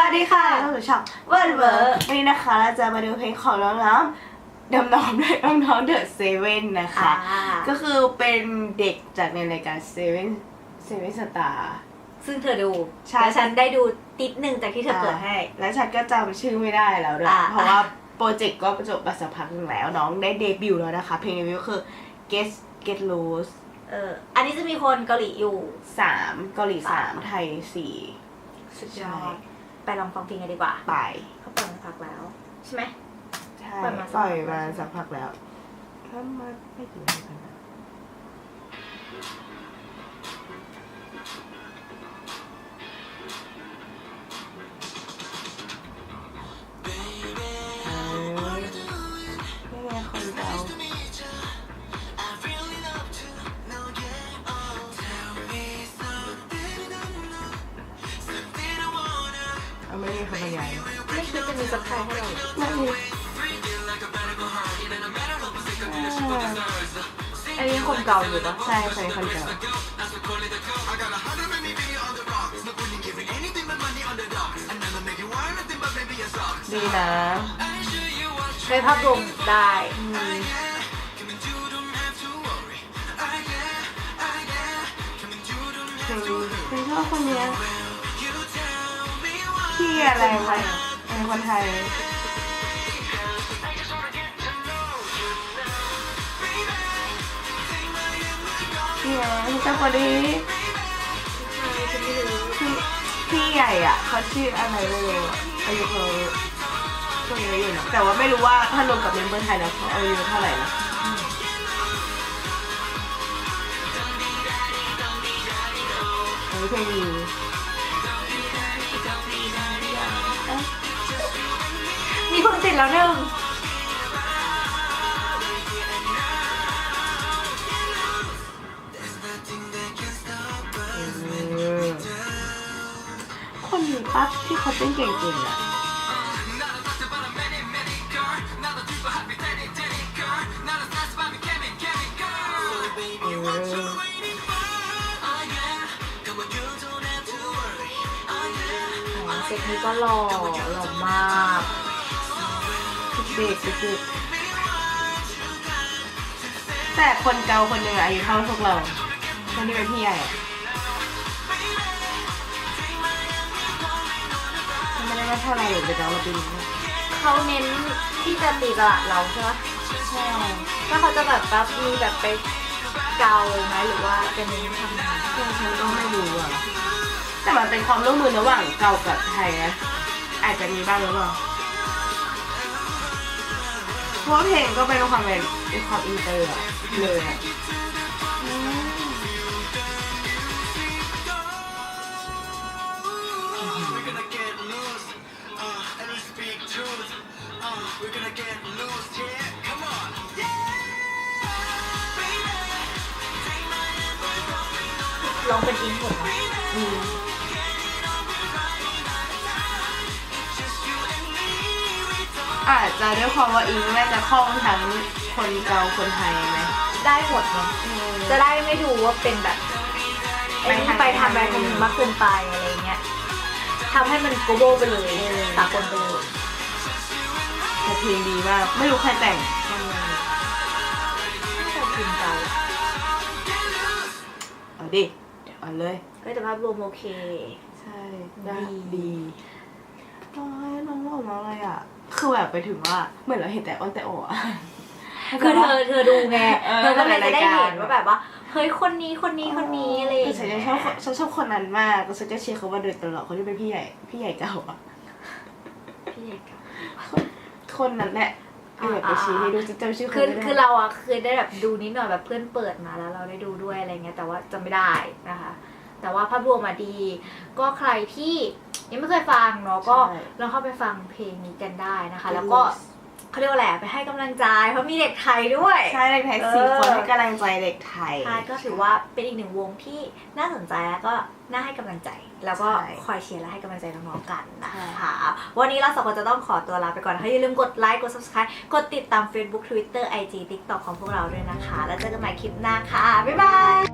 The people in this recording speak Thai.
วัสดีค่ะเข้าสู่ช่องเวิร์ดเวิร์วันนี้นะคะเราจะมาดูเพลงของน้องๆดำน้ำด้วยน้องๆเดอะเซเว่นนะคะ ก็คือเป็นเด็กจากในรายการเซเว่นเซเว่นสตาร์ซึ่งเธอดูใช่แล้วฉันได้ดูติดหนึ่งจากที่เธอเปิดให้ แล้วฉันก็จำชื่อไม่ได้แล้วด้วยอ่าเพราะว่าโปรเจกต์ก็จบมาสักพักหนึงแล้วน้องได้เดบิวต์แล้วนะคะ เพลงเดบิวต์คือ Get Get Loose เอออันนี้จะมีคนเกาหลีอยู่สามเกาหลีสามสามไทยสี่สุดยอใช่ด ไปลองฟังเพลงกันดีกว่าไปเขาเปิดมาพักแล้วใช่ไหม ใช่ปล่อยมาสัก ปล่อยพักมาแล้วสักพักแล้วถ้ามาไม่กี่วันกันนะ ม่คิดจะมีสักใครให้เราไม่มีอันนี้คนเก่าอยู่ปะใช่ใช่คนเก่าดีนะในภาพรวมได้อืมเพลงเพลงชอบคนเนี้ยพี่อะไรวะ คนไทย พี่ไงพี่เจ้าคนนี้พี่พี่ใหญ่อะเขาชื่ออะไรไม่รู้อะอายุเขาก็เยอะอยู่นะแต่ว่าไม่รู้ว่าถ้ารวมกับเมมเบอร์ไทยแล้วเขาอายุเท่าไหร่นะเออเพลงนี้ นติดแล้วหนึ่งเออคนนี้ปั๊บที่เขาเต้นเก่งๆอะเออเซ็ตนี้ก็หล่อหล่อมาก เด็กเด็กแต่คนเกาคนหนึ่งอะอายุเท่าพวกเรา คนที่เป็นพี่ใหญ่อะไม่ได้ว่าเท่าไหรหรือเป็นเราเราปีนี้เขาเน้นที่จะตีตลาดเราใช่ปะใช่ถ้าเขาจะแบบแบบมีแบบไปเกาไหมหรือว่าจะเน้นทำงานซึ่งฉันก็ไม่รู้อะแต่มันเป็นความร่วมมือระหว่างเกากับไทยนะอาจจะมีบ้างหรือเปล่า เพราะว่าเพลงก็เป็นความเป็นเป็นความอินเตอร์อะเลยอะอืม We're gonna get loose, uh, and we speak truth. Uh, we're gonna get loose, yeah. Come on, yeah. ลองเป็นอินหมดไห อาจจะด้วยความว่าอิงน่าจะคล่องทั้งคนเกาคนไทยไหมได้หมดเนาะจะได้ไม่ดูว่าเป็นแบบไอ้นี่ไปทำอะไรทำนึงมากเกินไปอะไรเงี้ยทำให้มันโกโบไปเลยสากลไปเลยแต่เพลงดีมากไม่รู้ใครแต่งน่าจะพิมพ์เกาเอาดิเดี๋ยวเอาเลยก็จะภาพรวมโอเค ใช่ ได้ดีดีโอ้ยน้องหล่อมากเลยอะ คือแบบไปถึงว่าเหมือนเราเห็นแต่อ้นแต่โออะคือเธอเธอดูไงเออเธอก็เลยจะได้เห็นในรายการว่าแบบว่าเฮ้ยคนนี้คนนี้คนนี้อะไรอย่างแต่ฉันเงี้ยังยชอบคนฉันชอบคนนั้นมากแล้วฉันก็เชียร์เขามาโดยตลอดคนที่เป็นพี่ใหญ่พี่ใหญ่เก่าอะพี่เอกอะคนนั้นแหละที่แบบไปชี้ให้ดูจำชื่อคนคือไม่ได้คือเราอะเคยได้แบบดูนิดหน่อยแบบเพื่อนเปิดมาแล้วเราได้ดูด้วยอะไรเงี้ยแต่ว่าจำไม่ได้นะคะ แต่ว่าภาพรวมมาดี ก็ใครที่ยังไม่เคยฟังเนาะก็ลองเข้าไปฟังเพลงนี้กันได้นะคะ แล้วก็เขาเรียกว่าอะไรอะไปให้กำลังใจ เพราะมีเด็กไทยด้วย ใช่เด็กไทยสี่เออ คนให้กำลังใจเด็กไทย ใช่ก็ถือว่าเป็นอีกหนึ่งวงที่น่าสนใจแล้วก็น่าให้กำลังใจ แล้วก็ใช่คอยเชียร์และให้กำลังใจน้องๆกันนะใช่คะวันนี้เราสองคนจะต้องขอตัวลาไปก่อนนะคะอย่าลืมกดไลค์กด subscribe กดติดตาม Facebook Twitter IG TikTok ของพวกเราด้วยนะคะ แล้วเจอกันใหม่คลิปหน้าค่ะ บ๊ายบาย